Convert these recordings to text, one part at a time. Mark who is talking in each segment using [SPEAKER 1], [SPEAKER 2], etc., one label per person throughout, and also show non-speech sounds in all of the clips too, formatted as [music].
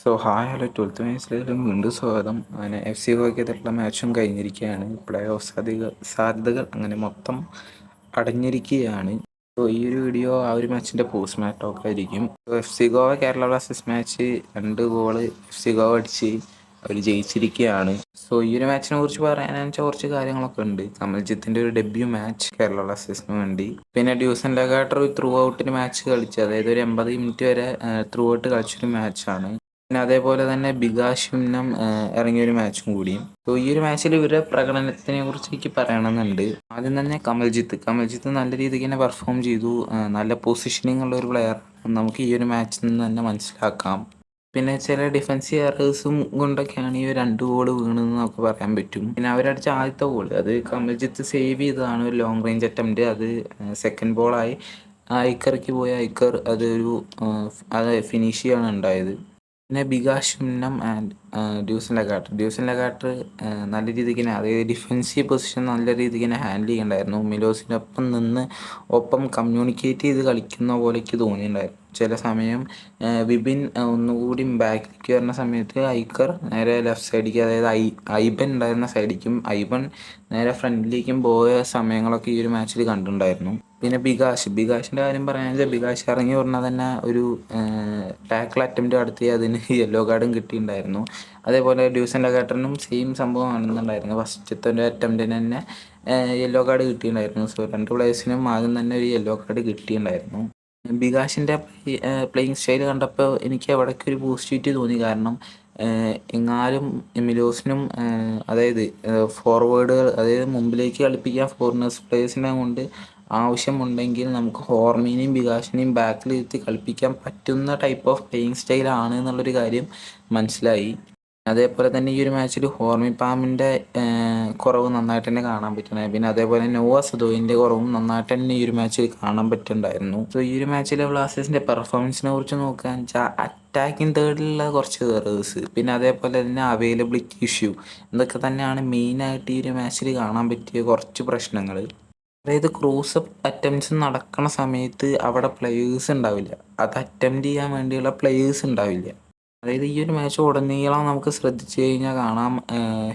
[SPEAKER 1] So hi hello twelfth മാച്ചിലേക്ക് വീണ്ടും സ്വാഗതം. അങ്ങനെ എഫ് സി ഗോയ്ക്കെതിരുള്ള മാച്ചും കഴിഞ്ഞിരിക്കുകയാണ്. പ്ലേ ഓഫ് സാധ്യത സാധ്യതകൾ അങ്ങനെ മൊത്തം അടഞ്ഞിരിക്കുകയാണ്. സോ ഈ ഒരു വീഡിയോ ആ ഒരു മാച്ചിന്റെ പോസ്റ്റ് മാച്ച് ടോക്ക് ആയിരിക്കും F C Goa Kerala Blasters match രണ്ട് ഗോൾ എഫ് സി ഗോവ അടിച്ച് അവർ ജയിച്ചിരിക്കുകയാണ്. സോ ഈ ഒരു മാച്ചിനെ കുറിച്ച് പറയാനാണെന്ന് കുറച്ച് കാര്യങ്ങളൊക്കെ ഉണ്ട്. കമൽജിത്തിന്റെ ഒരു ഡെബ്യൂ മാച്ച് കേരള ബ്ലാസ്റ്റേഴ്സിന് വേണ്ടി. പിന്നെ ഡ്യൂസൻ ലഗാട്ടർ ത്രൂ ഔട്ടിന് മാച്ച് കളിച്ച് അതായത് ഒരു എൺപത് മിനിറ്റ് വരെ ത്രൂ ഔട്ട് കളിച്ചൊരു മാച്ചാണ് പിന്നെ അതേപോലെ തന്നെ ബികാശുന്നം ഇറങ്ങിയ ഒരു മാച്ചും കൂടിയും. സോ ഈ ഒരു മാച്ചിൽ ഇവരുടെ പ്രകടനത്തിനെ കുറിച്ച് എനിക്ക് പറയണമെന്നുണ്ട്. ആദ്യം തന്നെ കമൽജിത്ത്. കമൽജിത്ത് നല്ല രീതിക്ക് തന്നെ പെർഫോം ചെയ്തു. നല്ല പൊസിഷനിങ് ഉള്ള ഒരു പ്ലെയർ നമുക്ക് ഈ ഒരു മാച്ചിൽ നിന്ന് തന്നെ മനസ്സിലാക്കാം. പിന്നെ ചില ഡിഫൻസീവ് എറേഴ്സും കൊണ്ടൊക്കെയാണ് ഈ രണ്ട് ഗോൾ വീണെന്ന് നമുക്ക് പറയാൻ പറ്റും. പിന്നെ അവരടിച്ച ആദ്യത്തെ ഗോൾ അത് കമൽജിത്ത് സേവ് ചെയ്തതാണ് ഒരു ലോങ് റേഞ്ച് അറ്റംപ്റ്റ് അത് സെക്കൻഡ് ബോളായി ഐക്കർക്ക് പോയ ഐക്കർ അതൊരു അത് ഫിനിഷ് ചെയ്യാണ് ഉണ്ടായത്. പിന്നെ Bikash Yumnam and Dusan Lagator Dusan Lagator നല്ല രീതിക്ക് തന്നെ അതായത് ഡിഫെൻസീവ് പൊസിഷൻ നല്ല രീതിക്ക് തന്നെ ഹാൻഡിൽ ചെയ്യണ്ടായിരുന്നു. മിലോസിനൊപ്പം നിന്ന് ഒപ്പം കമ്മ്യൂണിക്കേറ്റ് ചെയ്ത് കളിക്കുന്ന പോലെയൊക്കെ തോന്നിയിട്ടുണ്ടായിരുന്നു ചില സമയം വിപിൻ ഒന്നുകൂടി ബാക്കിലേക്ക് വരുന്ന സമയത്ത് ഐക്കർ നേരെ ലെഫ്റ്റ് സൈഡിലേക്ക് അതായത് ഐ ഐബൻ ഉണ്ടായിരുന്ന സൈഡിലേക്കും ഐബൻ നേരെ ഫ്രണ്ടിലേക്കും പോയ സമയങ്ങളൊക്കെ ഈ ഒരു മാച്ചിൽ കണ്ടിട്ടുണ്ടായിരുന്നു. പിന്നെ ബികാഷ് ബികാഷിന്റെ കാര്യം പറയാന്ന് ബികാഷ് ഇറങ്ങി പറഞ്ഞാൽ തന്നെ ഒരു ടാക്കിൾ അറ്റംപ്റ്റ് നടത്തി അതിന് [laughs] യെല്ലോ കാർഡും കിട്ടിയിട്ടുണ്ടായിരുന്നു. അതേപോലെ ഡ്യൂസൻ ലഗാട്ടറിനും സെയിം സംഭവം ആണെന്നുണ്ടായിരുന്നു ഫസ്റ്റത്തെ ഒരു അറ്റംപ്റ്റിന് തന്നെ യെല്ലോ കാർഡ് കിട്ടിയിട്ടുണ്ടായിരുന്നു. സോ രണ്ട് പ്ലേയേഴ്സിനും ആദ്യം തന്നെ ഒരു യെല്ലോ കാർഡ് കിട്ടിയിട്ടുണ്ടായിരുന്നു. ബികാഷിന്റെ പ്ലേയിങ് സ്റ്റൈൽ കണ്ടപ്പോൾ എനിക്ക് അവിടേക്ക് ഒരു പോസിറ്റിവിറ്റി തോന്നി. കാരണം എങ്ങാലും മിലോസിനും അതായത് ഫോർവേഡുകൾ അതായത് മുമ്പിലേക്ക് കളിപ്പിക്കാൻ ഫോറിനേഴ്സ് പ്ലേയേഴ്സിനെ കൊണ്ട് ആവശ്യമുണ്ടെങ്കിൽ നമുക്ക് ഹോർമീനെയും ബികാഷിനെയും ബാക്കിലിരുത്തി കളിപ്പിക്കാൻ പറ്റുന്ന ടൈപ്പ് ഓഫ് പ്ലേയിങ് സ്റ്റൈലാണ് എന്നുള്ളൊരു കാര്യം മനസ്സിലായി. അതേപോലെ തന്നെ ഈ ഒരു മാച്ചിൽ ഹോർമി പാമിന്റെ കുറവ് നന്നായിട്ട് തന്നെ കാണാൻ പറ്റുന്നത്. പിന്നെ അതേപോലെ നോവ സദോയിന്റെ കുറവും നന്നായിട്ട് തന്നെ ഈ ഒരു മാച്ചിൽ കാണാൻ പറ്റുന്നുണ്ടായിരുന്നു. സോ ഈ ഒരു മാച്ചിലെ ബ്ലാസ്റ്റേഴ്സിന്റെ പെർഫോമൻസിനെ കുറിച്ച് നോക്കുകയെന്ന് വെച്ചാൽ അറ്റാക്കിംഗ് തേർഡിലുള്ള കുറച്ച് എറേഴ്സ് പിന്നെ അതേപോലെ തന്നെ അവൈലബിലിറ്റി ഇഷ്യൂ ഇതൊക്കെ തന്നെയാണ് മെയിനായിട്ട് ഈ ഒരു മാച്ചിൽ കാണാൻ പറ്റിയ കുറച്ച് പ്രശ്നങ്ങൾ അതായത് ക്രൂസ് അറ്റംപ്റ്റ്സ് നടക്കുന്ന സമയത്ത് അവിടെ പ്ലെയേഴ്സ് ഉണ്ടാവില്ല. അത് അറ്റംപ്റ്റ് ചെയ്യാൻ വേണ്ടിയുള്ള പ്ലെയേഴ്സ് ഉണ്ടാവില്ല. അതായത് ഈ ഒരു മാച്ച് ഉടനീളം നമുക്ക് ശ്രദ്ധിച്ചു കഴിഞ്ഞാൽ കാണാം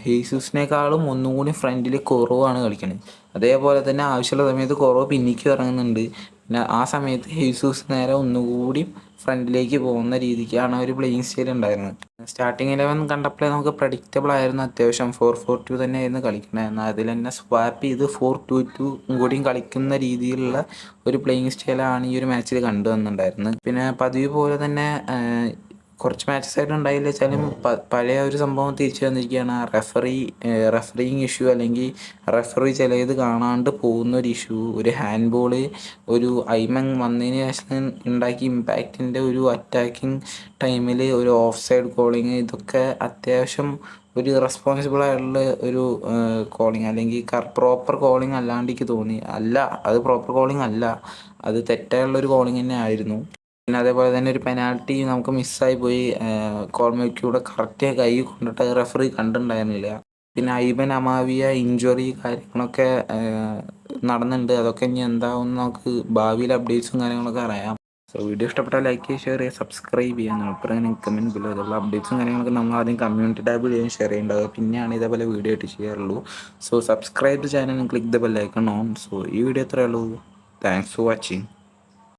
[SPEAKER 1] ഹേസൂസിനേക്കാളും ഒന്നും കൂടി ഫ്രണ്ടിൽ കുറവാണ് കളിക്കുന്നത് അതേപോലെ തന്നെ ആവശ്യമുള്ള സമയത്ത് കുറവ് പിന്നിക്ക് ഇറങ്ങുന്നുണ്ട്. പിന്നെ ആ സമയത്ത് ഹേസൂസ് നേരെ ഒന്നുകൂടി ഫ്രണ്ടിലേക്ക് പോകുന്ന രീതിക്കാണ് ഒരു പ്ലേയിങ് സ്റ്റൈൽ ഉണ്ടായിരുന്നത്. സ്റ്റാർട്ടിങ് ഇലവൻ കണ്ടപ്പോഴേ നമുക്ക് പ്രഡിക്റ്റബിൾ ആയിരുന്നു അത്യാവശ്യം. ഫോർ ഫോർ ടു തന്നെയായിരുന്നു കളിക്കുന്നത് എന്നാൽ അതിൽ തന്നെ സ്വാപ്പ് ചെയ്ത് ഫോർ ടു ടു കൂടിയും കളിക്കുന്ന രീതിയിലുള്ള ഒരു പ്ലേയിങ് സ്റ്റൈലാണ് ഈ ഒരു മാച്ചിൽ കണ്ടുവന്നിട്ടുണ്ടായിരുന്നത്. പിന്നെ പതിവ് പോലെ തന്നെ കുറച്ച് മാച്ചസ് ആയിട്ട് ഉണ്ടായില്ല വെച്ചാലും പഴയ ഒരു സംഭവം തിരിച്ചു വന്നിരിക്കുകയാണ്. റെഫറി റെഫറിങ് ഇഷ്യൂ അല്ലെങ്കിൽ റെഫറി ചിലത് കാണാണ്ട് പോകുന്ന ഒരു ഇഷ്യൂ ഒരു ഹാൻഡ് ബോൾ ഒരു ഐമങ് വന്നതിന് ശേഷം ഉണ്ടാക്കിയ ഇമ്പാക്റ്റിന്റെ ഒരു അറ്റാക്കിംഗ് ടൈമിൽ ഒരു ഓഫ് സൈഡ് കോളിങ് ഇതൊക്കെ അത്യാവശ്യം ഒരു റെസ്പോൺസിബിൾ ആയിട്ടുള്ള ഒരു കോളിങ് അല്ലെങ്കിൽ പ്രോപ്പർ കോളിങ് അല്ലാണ്ട് തോന്നി. അല്ല അത് പ്രോപ്പർ കോളിങ് അല്ല. അത് തെറ്റായുള്ള ഒരു കോളിങ് തന്നെ ആയിരുന്നു പിന്നെ അതേപോലെ തന്നെ ഒരു പെനാൽറ്റി നമുക്ക് മിസ്സായി പോയി. കോൾമേക്കൂടെ കറക്റ്റ് കൈ കൊണ്ടിട്ട് റെഫറി കണ്ടിട്ടുണ്ടായിരുന്നില്ല. പിന്നെ ഐബൻ അമാവിയ ഇഞ്ചുറി കാര്യങ്ങളൊക്കെ നടന്നുണ്ട്. അതൊക്കെ ഇനി എന്താവും നമുക്ക് ഭാവിയിൽ അപ്ഡേറ്റ്സും കാര്യങ്ങളൊക്കെ അറിയാം. സോ വീഡിയോ ഇഷ്ടപ്പെട്ടാൽ ലൈക്ക് ചെയ്യുക ഷെയർ ചെയ്യുക സബ്സ്ക്രൈബ് ചെയ്യുക. അപ്പുറം കമന്റ് ബിലോ അതുള്ള അപ്ഡേറ്റ്സും കാര്യങ്ങളൊക്കെ നമ്മൾ ആദ്യം കമ്മ്യൂണിറ്റി ടാബ് ചെയ്യാൻ ഷെയർ ചെയ്യേണ്ടത്. പിന്നെയാണ് ഇതേപോലെ വീഡിയോ ആയിട്ട് ചെയ്യാറുള്ളൂ. So subscribe channel click the bell icon on so ഈ വീഡിയോ എത്രയേ ഉള്ളൂ. Thanks for watching